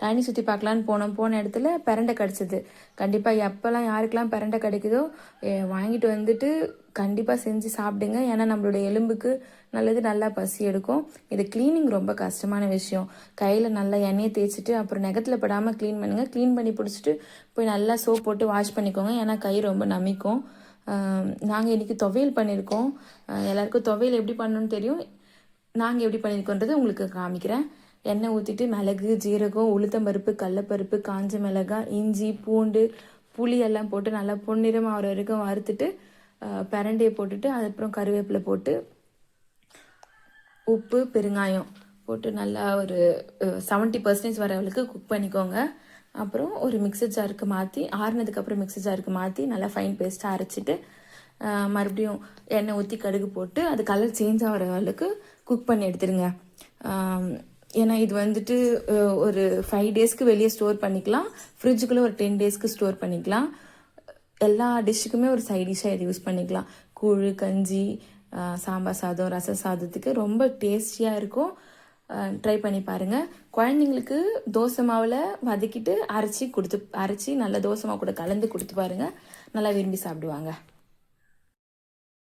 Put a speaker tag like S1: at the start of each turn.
S1: கழனி சுற்றி பார்க்கலான்னு போனோம். போன இடத்துல பிரண்டை கிடச்சிது. கண்டிப்பாக எப்போல்லாம் யாருக்கெல்லாம் பரண்டை கிடைக்குதோ வாங்கிட்டு வந்துட்டு கண்டிப்பாக செஞ்சு சாப்பிடுங்க. ஏன்னா நம்மளுடைய எலும்புக்கு நல்லது நல்லா பசி எடுக்கும். இது க்ளீனிங் ரொம்ப கஷ்டமான விஷயம். கையில் நல்லா எண்ணெயை தேய்ச்சிட்டு அப்புறம் நெகத்தில் படாமல் க்ளீன் பண்ணுங்கள் க்ளீன் பண்ணி பிடிச்சிட்டு போய் நல்லா சோப் போட்டு வாஷ் பண்ணிக்கோங்க. ஏன்னா கை ரொம்ப நமிக்கும். நாங்கள் இன்றைக்கி துவையல் பண்ணியிருக்கோம் எல்லாருக்கும் துவையல் எப்படி பண்ணணும்னு தெரியும்? நாங்கள் எப்படி பண்ணியிருக்கோன்றது உங்களுக்கு காமிக்கிறேன். எண்ணெய் ஊற்றிட்டு மிளகு ஜீரகம் உளுத்தம்பருப்பு கடலப்பருப்பு காஞ்ச மிளகாய் இஞ்சி பூண்டு புளி எல்லாம் போட்டு நல்லா பொன்னிறம் ஆகிற வரைக்கும் வறுத்துட்டு பிரண்டையை போட்டுட்டு அதுக்கப்புறம் கருவேப்பிலை போட்டு உப்பு பெருங்காயம் போட்டு நல்லா ஒரு செவன்ட்டி பர்சன்டேஜ் வரவளுக்கு குக் பண்ணிக்கோங்க. அப்புறம் ஒரு மிக்சர் ஜாருக்கு மாற்றி ஆறுனதுக்கப்புறம் மிக்சர் ஜாருக்கு மாற்றி நல்லா ஃபைன் பேஸ்ட்டாக அரைச்சிட்டு மறுபடியும் எண்ணெய் ஊற்றி கடுகு போட்டு அது கலர் சேஞ்ச் ஆகிற அளவுக்கு குக் பண்ணி எடுத்துருங்க. ஏன்னா இது வந்துட்டு ஒரு ஃபைவ் டேஸ்க்கு வெளியே ஸ்டோர் பண்ணிக்கலாம். ஃப்ரிட்ஜுக்குள்ளே ஒரு டென் டேஸ்க்கு ஸ்டோர் பண்ணிக்கலாம். எல்லா டிஷ்ஷுக்குமே ஒரு சைட் டிஷ்ஷாக இது யூஸ் பண்ணிக்கலாம். கூழ் கஞ்சி சாம்பார் சாதம் ரச சாதத்துக்கு ரொம்ப டேஸ்டியாக இருக்கும். ட்ரை பண்ணி பாருங்கள் குழந்தைங்களுக்கு தோசை மாவில் வதக்கிட்டு அரைச்சி கொடுத்து அரைச்சி நல்லா தோசை மாவு கூட கலந்து கொடுத்து பாருங்கள் நல்லா விரும்பி சாப்பிடுவாங்க.